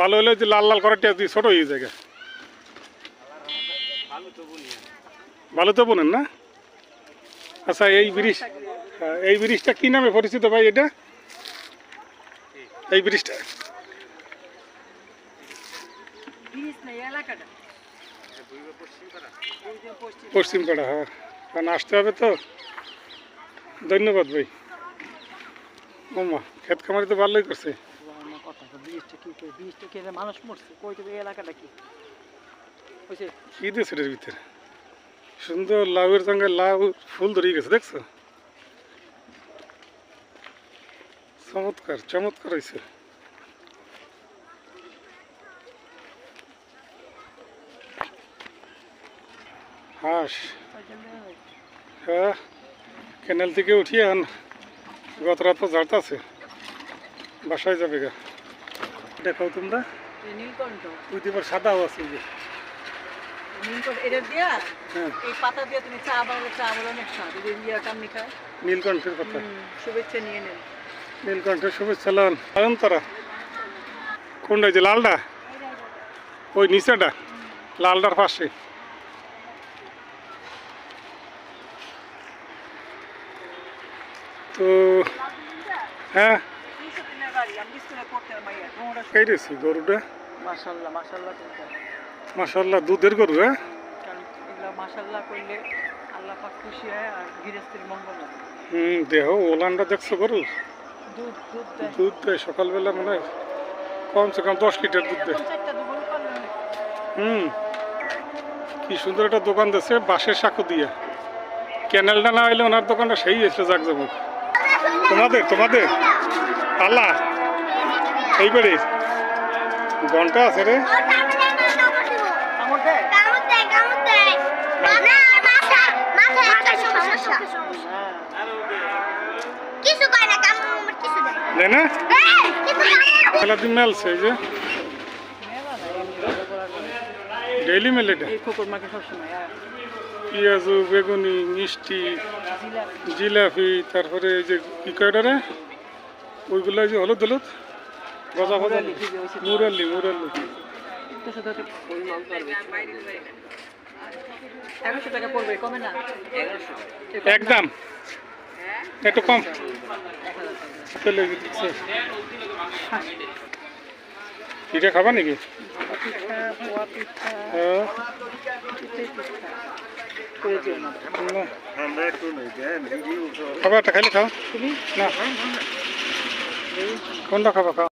ভালো হলে যে লাল লাল দিয়ে ছোট হয়ে যায় ভালো তো বোনেন না? আচ্ছা এই ব্রিজ এই ব্রিজটা কি নামে পরিচিত ভাই এটা? এই ব্রিজটা। পশ্চিম পাড়া হ্যাঁ। কারণ আসতে হবে তো। ধন্যবাদ ভাই। ওমা ক্ষেত খামারি তো ভালোই করছে। কি মানুষ মরছে? কই থেকে এলাকাটা কি? বুঝছে কি দিয়েছে এটার ভিতরে। সুন্দর লাউয়ের সঙ্গে লাউ ফুল ধরিয়ে গেছে দেখছ? চমৎকার চমৎকার হয়েছে। হাঁস। হ্যাঁ ক্যানেল থেকে উঠিয়ে আন। গত রাত তো ঝাড়তাছে। বাসায় যাবে গা। দেখাও তোমরা। নীলকণ্ঠ। ওই দিবার সাদাও আছে যে। নীলকণ্ঠের কথা। শুভেচ্ছা নিয়ে নেন নীলকণ্ঠের শুভেচ্ছা লন। আয়ন তারা। কোনটা যে লালটা? ওই নিচেটা। লালটার পাশে। তো হ্যাঁ? কেটেছি গরুটা। মাশাল্লাহ মাশাল্লাহ করতে দুধের গরু হ্যাঁ? মাশাল্লাহ করলে আল্লাহ পাক খুশি হয় আর গৃহস্থের মঙ্গল হুম দেহ ওলানটা দেখছ গরু? দুধ দুধ দেয়। দুধ দেয় সকালবেলা মনে হয় কমসে কম দশ লিটার দুধ দেয়। হুম কি সুন্দর একটা দোকান দিচ্ছে বাঁশের সাঁকো দিয়ে। ক্যানেলটা না হইলে ওনার দোকানটা সেই এসে যাক তোমাদের তোমাদের? আল্লাহ। এই বাড়ি? ঘণ্টা আছে রে। মেলছে যে। ডেইলি মেল হ্যাঁ। পেঁয়াজু বেগুনি মিষ্টি জিলাপি। তারপরে এই যে কি কয় এটা রে ওইগুলো যে হলুদ হলুদ? গজা গজা। মুরাল্লি মুরাল্লি এগারোশো টাকা পড়বে কমে না? একদম। একটু কম। চলে গেছে। পিঠা খাবা নাকি? হ্যাঁ। পিঠে পিঠা। করে দিও না। না। খাবা একটা খাইলে খাও। না। কোনটা খাবা খাও?